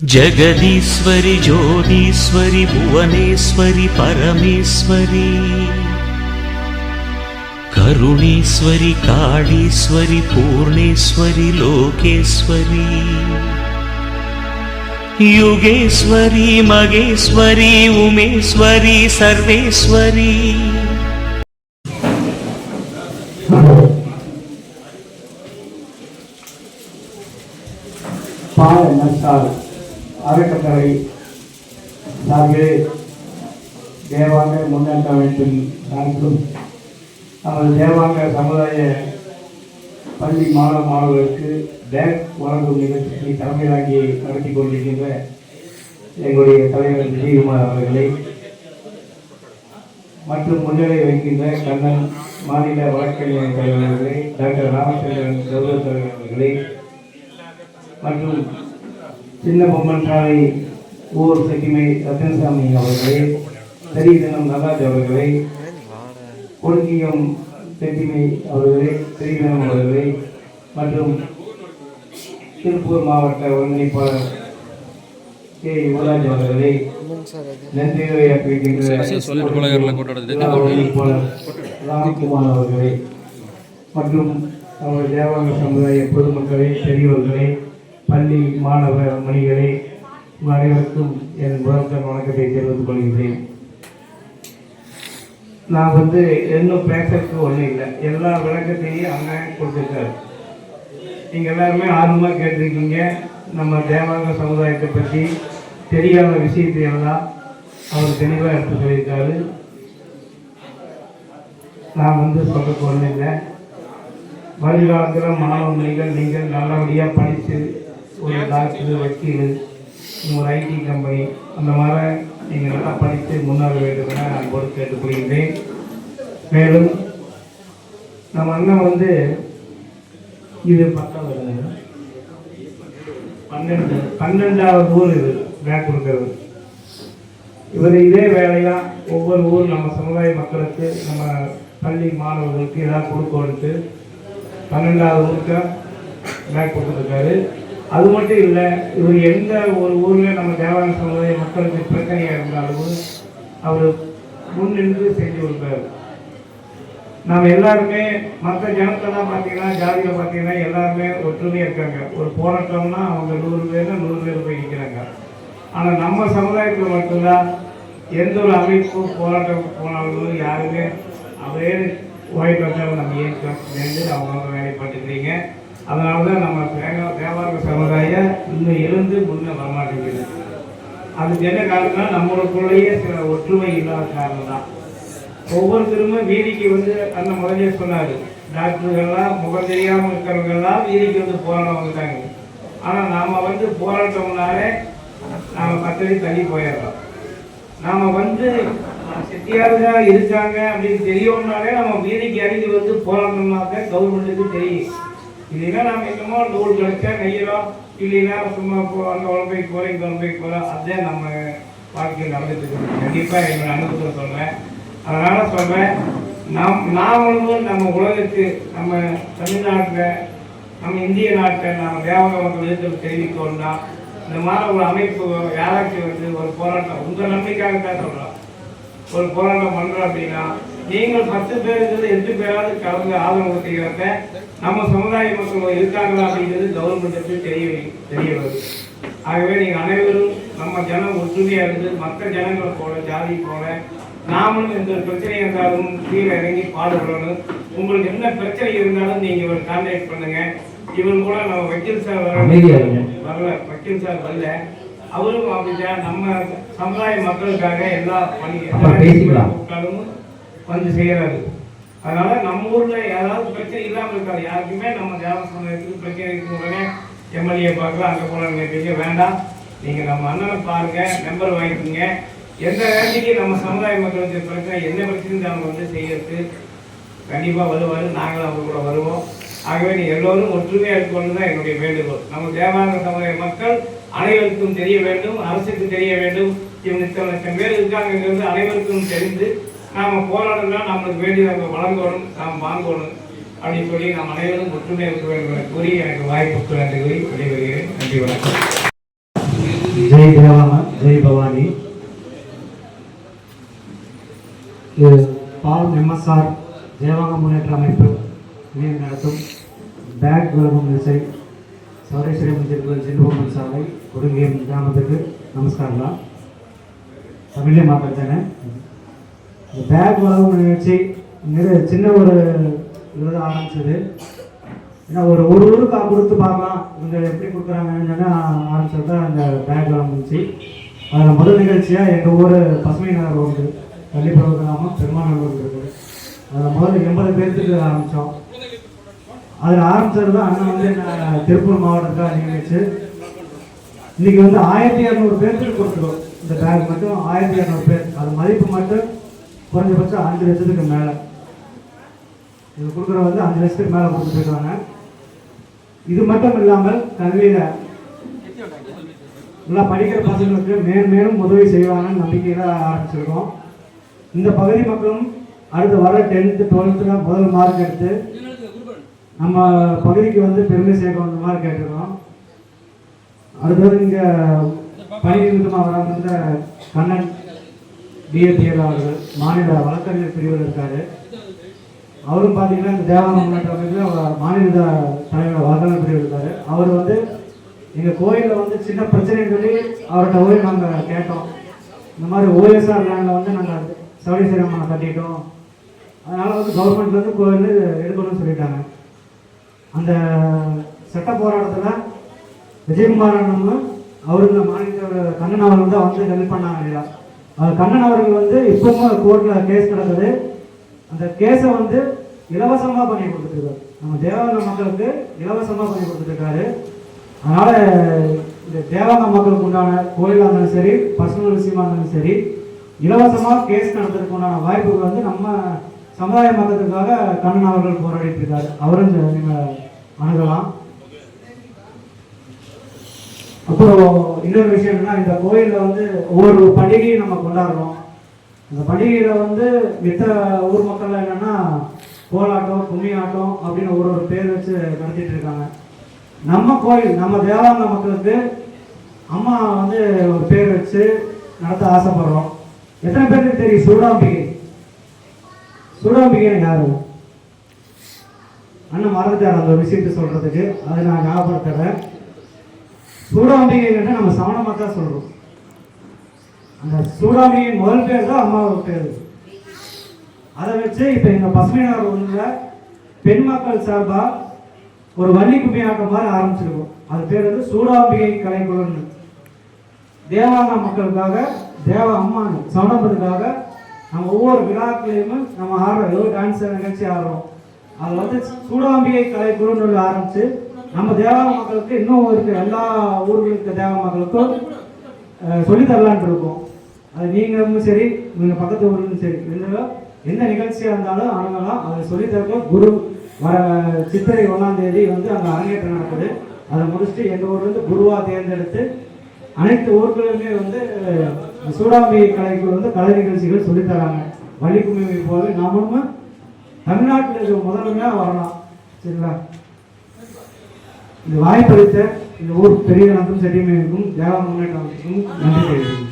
జగదీశ్వరి జ్యోదీశ్వరి భువనేశ్వరి పరమేశ్వరి కరుణేశ్వరి కాళీశ్వరి పూర్ణేశ్వరి లోకేశ్వరి యుగేశ్వరి మగేశ్వరి ఉమేశ్వరి సర్వేశ్వరి. పాలన సాగు அறக்கட்டளை சார்பில் தேவாங்க முன்னேற்ற அமைப்பின் சார்பிலும் நமது தேவாங்க சமுதாய பள்ளி மாணவ மாணவர்களுக்கு பேக் வழங்கும் நிகழ்ச்சியை தலைமையாகி நடத்தி கொண்டிருக்கின்ற எங்களுடைய தலைவர் விஜயகுமார் அவர்களை மற்றும் முன்னிலை வைக்கின்ற கண்ணன் மாநில வழக்கறிஞர் தலைவர்களை டாக்டர் ராமச்சந்திரன் கௌரவ தலைவர்களை அவர்களை மற்றும் சின்ன பொம்மன் சாலை ஊர் சகிமை ரத்னசாமி அவர்களை தினம் நடராஜ் அவர்களை கொள்கியம் செட்டிமை அவர்களை தினம் அவர்களை மற்றும் திருப்பூர் மாவட்ட ஒருங்கிணைப்பாளர் கே. யுவராஜ் அவர்களை நன்றி சொல்லிட்டு போல கூட்டோட ஒருங்கிணைப்பாளர் ராம்குமார் அவர்களை மற்றும் நமது தேவாங்க சமுதாய பொதுமக்களே பெரியவர்களே பள்ளி மாணவ மணிகளே அனைவருக்கும் என் முதல்வர் வணக்கத்தை தெரிவித்துக் கொள்கிறேன் நான் வந்து இன்னும் பேசுறதுக்கு ஒன்றும் இல்லை. எல்லா விளக்கத்தையும் அண்ணன் கொடுத்துருக்காரு. நீங்கள் எல்லாருமே ஆர்வமாக கேட்டிருக்கீங்க. நம்ம தேவாங்க சமுதாயத்தை பற்றி தெரியாத விஷயத்தையெல்லாம் அவர் தெளிவாக எடுத்து சொல்லியிருக்காரு. நான் வந்து சொல்றதுக்கு ஒன்றும் இல்லை. வருங்காலத்தில் மாணவர்கள் நீங்கள் நல்லபடியாக படித்து ஒரு டாக்டர் வக்கீல் ஒரு ஐடி கம்பெனி அந்த மாதிரி நீங்கள் நல்லா படித்து முன்னேற வேண்டும் என நான் போட்டு மேலும் நம்ம அண்ணன் வந்து இது பத்தாவது பன்னெண்டு பன்னெண்டாவது ஊர் இது பேக் கொடுக்கறது. இவர் இதே வேலையாக ஒவ்வொரு ஊர் நம்ம சமுதாய மக்களுக்கு நம்ம பள்ளி மாணவர்களுக்கு ஏதாவது கொடுக்கணுன்ட்டு பன்னெண்டாவது ஊருக்கு பேக் கொடுத்துருக்காரு அது மட்டும் இல்லை இவர் எந்த ஒரு ஊரில் நம்ம தேவாலய சமுதாய மக்களுக்கு பிரச்சனையாக இருந்தாலும் அவர் முன்னின்று செஞ்சு கொடுப்பாரு. நாம் எல்லாருமே மற்ற ஜனத்தெல்லாம் பார்த்தீங்கன்னா ஜாதியில் பார்த்தீங்கன்னா எல்லாருமே ஒற்றுமையாக இருக்காங்க. ஒரு போராட்டம்னா அவங்க நூறு பேர் நூறு பேர் போய் நிற்கிறாங்க ஆனால் நம்ம சமுதாயத்தில் மட்டும்தான் எந்த ஒரு அமைப்பு போராட்டம் போனாலும் யாருமே அவரே ஒயிட் நம்ம ஏற்கலாம் சேர்ந்து அவங்கவுங்க வேலை பார்த்துக்கிறீங்க? அதனால தான் நம்ம தேவ- தேவாங்க சமுதாயம் இன்னும் எழுந்து முன்னே வரமாட்டேங்குது. அதுக்கு என்ன காரணம்னா நம்மளுக்குள்ளேயே சில ஒற்றுமை இல்லாத காரணம் தான் ஒவ்வொருத்தருமே வீதிக்கு வந்து அந்த முதலே சொன்னார் டாக்டர்கள்லாம் முகம் தெரியாமல் இருக்கிறவங்கெல்லாம் வீதிக்கு வந்து போராடவங்க தாங்க. ஆனால் நாம் வந்து போராட்டம்னாலே நாம் பத்தடி தள்ளி போயிடுறோம். நாம் வந்து செட்டியாருங்க இருக்காங்க அப்படின்னு தெரியணும்னாலே நம்ம வீதிக்கு இறங்கி வந்து போராட்டம்னாக்க கவர்மெண்ட்டுக்கு தெரியும். இல்லைன்னா நம்ம என்னமோ நூல் கிடைச்சா நெய்யறோம் இல்லைன்னா சும்மா அந்த அங்கே ஒலிம்பிக் போகிறோம் இங்கே ஒலிம்பிக் போகிறோம் அதுதான் நம்ம வாழ்க்கையில் நடந்துட்டு இருக்கு. கண்டிப்பாக என்னோட அனுபவத்தை சொல்கிறேன் அதனால் சொல்கிறேன் நாம் நாமளும் நம்ம உலகத்து நம்ம தமிழ்நாட்டில் நம்ம இந்திய நாட்டை நம்ம தேவக மக்கள் எதிர்த்து தெரிவிக்கணும்னா இந்த மாதிரி ஒரு அமைப்பு யாராச்சும் வந்து ஒரு போராட்டம் உங்கள் நம்பிக்கையாக தான் சொல்கிறோம் ஒரு போராட்டம் பண்ணுறோம் அப்படின்னா நீங்கள் பத்து பேர் எட்டு பேராவது கலந்து ஆதரவு கொடுத்தீங்கிறத நம்ம சமுதாய மக்கள் இருக்காங்களா அப்படிங்கிறது கவர்மெண்ட்டுக்கு தெரிய தெரிய வருது. ஆகவே நீங்கள் அனைவரும் நம்ம ஜனம் ஒற்றுமையாக இருந்து மற்ற ஜனங்களை போல ஜாதி போல நாமளும் எந்த ஒரு பிரச்சனை இருந்தாலும் கீழே இறங்கி பாடுபடணும். உங்களுக்கு என்ன பிரச்சனை இருந்தாலும் நீங்கள் இவர் கான்டாக்ட் பண்ணுங்க. இவர் கூட நம்ம வக்கீல் சார் வர வரல. வக்கீல் சார் வரல. அவரும் அப்படிதான் நம்ம சமுதாய மக்களுக்காக எல்லா பணி கூப்பிட்டாலும் வந்து செய்யறாரு அதனால நம்ம ஊர்ல யாராவது பிரச்சனை இல்லாமல் இருக்காது யாருக்குமே நம்ம தேவ சமுதாயத்துக்கு பிரச்சனை இருக்கு உடனே எம்எல்ஏ பார்க்கலாம் அங்கே போல நினைப்பீங்க வேண்டாம். நீங்க நம்ம அண்ணனை பாருங்க மெம்பர் வாங்கிக்கோங்க. எந்த நேரத்துக்கு நம்ம சமுதாய மக்களுக்கு பிரச்சனை என்ன பிரச்சனையும் அவங்க வந்து செய்யறது. கண்டிப்பாக வருவார். நாங்களும் அவங்க கூட வருவோம். ஆகவே நீ எல்லோரும் ஒற்றுமையாக இருக்கணும் தான் என்னுடைய வேண்டுகோள். நம்ம தேவாங்க சமுதாய மக்கள் அனைவருக்கும் தெரிய வேண்டும் அரசுக்கு தெரிய வேண்டும். இவங்க இத்தனை லட்சம் பேர் இருக்காங்கிறது அனைவருக்கும் தெரிந்து நாம் போராடணும்னா நம்மளுக்கு வேண்டிய நம்ம வழங்கணும் நாம் வாங்கணும் அப்படின்னு சொல்லி நாம் அனைவரும் ஒற்றுமை இருக்க வேண்டும் என கூறி எனக்கு வாய்ப்புக்கு நன்றி கூறி விடைபெறுகிறேன். நன்றி வணக்கம். ஜெய் தேவாங்க ஜெய் பவானி. இது பால் எம்எஸ்ஆர் தேவாங்க முன்னேற்ற அமைப்பு இணைந்து நடத்தும் பேக் விளம்பரம் இசை சௌரேஸ்வரி மஞ்சள் செல்வமன் சாலை கொடுங்கியம் கிராமத்துக்கு நமஸ்காரம்லாம். தமிழ்லே மாட்டாங்க இந்த பேக் வளரும் நிகழ்ச்சி நிறைய சின்ன ஒரு இதில் ஆரம்பிச்சது. ஏன்னா ஒரு ஒரு ஊருக்கு கொடுத்து பார்க்கலாம். இவங்க எப்படி கொடுக்குறாங்கன்னு ஆரம்பிச்சது தான் அந்த பேக் ஆரம்பிச்சு அதில் முதல் நிகழ்ச்சியாக எங்கள் ஊர் பசுமை நகர் ஒன்று பள்ளிப்பருவ கிராமம் பெருமாநல்லூர் இருக்குது. அதில் முதல்ல எண்பது பேர்த்துக்கு ஆரம்பித்தோம் அதில் ஆரம்பிச்சது தான் அண்ணன் வந்து என்ன திருப்பூர் மாவட்டத்துக்காக நிகழ்ச்சி இன்னைக்கு வந்து ஆயிரத்தி இரநூறு பேர்த்துக்கு கொடுத்துருவோம் இந்த பேக் மட்டும் ஆயிரத்தி இரநூறு பேர். அது மதிப்பு மட்டும் குறைஞ்சபட்சம் அஞ்சு லட்சத்துக்கு மேலே. இது கொடுக்குற வந்து அஞ்சு லட்சத்துக்கு மேலே கொடுத்துருக்காங்க இது மட்டும் இல்லாமல் கல்வியில் நல்லா படிக்கிற பசங்களுக்கு மேன்மேலும் மேலும் உதவி செய்வாங்கன்னு நம்பிக்கையில் ஆரம்பிச்சிருக்கோம். இந்த பகுதி மக்களும் அடுத்து வர டென்த்து டுவெல்த்தில் முதல் மார்க் எடுத்து நம்ம பகுதிக்கு வந்து பெருமை சேர்க்க வந்த மாதிரி கேட்டிருக்கோம். அடுத்தது இங்கே பணி நிமித்தமாக வராமல் கண்ணன் பிஏபிஎல் அவர்கள் மாநில வழக்கறிஞர் பிரிவில் இருக்கார். அவரும் பார்த்தீங்கன்னா இந்த தேவாரம் முன்னேற்ற அமைப்பில் அவர் மாநில தலைவர் வழக்கறிஞர் பிரிவில் இருக்கார். அவர் வந்து எங்கள் கோயிலில் வந்து சின்ன பிரச்சனைன்னு சொல்லி அவர்கிட்ட போய் நாங்கள் கேட்டோம். இந்த மாதிரி ஓஎஸ்ஆர் லேண்டில் வந்து நாங்கள் சவுடி சிரமம் கட்டிட்டோம். அதனால் வந்து கவர்மெண்ட்லேருந்து கோயில் எடுக்கணும்னு சொல்லிட்டாங்க. அந்த சட்ட போராட்டத்தில் விஜயகுமார் அவரு இந்த மாநில கண்ணன் அவர் வந்து வந்து ஹெல்ப் பண்ணாங்க. இல்லையா கண்ணன் அவர்கள் வந்து இப்பவும் கோர்ட்டில் கேஸ் நடக்குது. அந்த கேஸை வந்து இலவசமாக பண்ணி கொடுத்துருக்காரு. நம்ம தேவாங்க மக்களுக்கு இலவசமாக பண்ணி கொடுத்துருக்காரு. அதனால இந்த தேவாங்க மக்களுக்கு உண்டான கோயிலாக இருந்தாலும் சரி பர்சனல் விஷயமா இருந்தாலும் சரி இலவசமாக கேஸ் நடத்துறதுக்கு உண்டான வாய்ப்புகள் வந்து நம்ம சமுதாய மக்களுக்காக கண்ணன் அவர்கள் போராடிட்டு இருக்காரு. அவரும் நீங்கள் அணுகலாம். அப்புறம் இன்னொரு விஷயம் என்னன்னா இந்த கோயிலில் வந்து ஒவ்வொரு பண்டிகையும் நம்ம கொண்டாடுறோம். அந்த பண்டிகையில் வந்து மித்த ஊர் மக்கள் என்னென்னா கோலாட்டம் கும்மி ஆட்டம் அப்படின்னு ஒரு ஒரு பேர் வச்சு நடத்திட்டு இருக்காங்க. நம்ம கோயில் நம்ம தேவாங்க மக்களுக்கு அம்மா வந்து ஒரு பேர் வச்சு நடத்த ஆசைப்படுறோம். எத்தனை பேருக்கு தெரியும்? சூடாம்பிகை. சூடாம்பிகைன்னு யாரு? அண்ணன் மறந்துட்டார் அந்த ஒரு விஷயத்தை சொல்றதுக்கு. அதை நான் ஞாபகப்படுத்துறேன். சூடாம்பிகைன்னு நம்ம சமணமாக தான் சொல்கிறோம் அந்த சூடாம்பிகையின் முதல் பேர் தான் அம்மாவோட பேர். அதை வச்சு இப்போ எங்கள் பசுமையினர் ஒன்றில் பெண் மக்கள் சார்பாக ஒரு வள்ளி கும்மி ஆட்டம் மாதிரி ஆரம்பிச்சிருக்கோம். அது பேர் வந்து சூடாம்பிகை கலைக்குழுன்னு தேவாங்க மக்களுக்காக தேவ அம்மானு சவணம்பதுக்காக நம்ம ஒவ்வொரு விழாக்களையும் நம்ம ஆடுறோம் ஏதோ டான்ஸ் நிகழ்ச்சி ஆடுறோம். அது வந்து சூடாம்பிகை கலைக்குழுன்னு ஆரம்பித்து நம்ம தேவாங்க மக்களுக்கு இன்னும் இருக்க. எல்லா ஊர்களுக்கு இருக்க தேவ மக்களுக்கும் சொல்லி சொல்லித் தரலான்ட்டு இருக்கோம். அது நீங்களும் சரி நீங்கள் பக்கத்து ஊர்களும் சரி. எந்த எந்த நிகழ்ச்சியாக இருந்தாலும் அணுகலாம் அதை சொல்லித் குரு வர சித்திரை ஒன்றாம் தேதி வந்து அங்கே அரங்கேற்றம் நடக்குது. அதை முடிச்சுட்டு எங்கள் ஊர்லேருந்து குருவாக தேர்ந்தெடுத்து அனைத்து ஊர்களுமே வந்து சூடாம்பி கலைக்கு வந்து கலை நிகழ்ச்சிகள் சொல்லித்தராங்க. தராங்க போது நாமளும் தமிழ்நாட்டில் இருக்க முதன்மையாக வரலாம். சரிங்களா? இந்த வாய்ப்பளித்த இந்த ஊர் பெரிய நம்பும் செடிமைக்கும் தேவ முன்னேற்றத்துக்கும் நன்றி தெரிவிக்கிறேன்.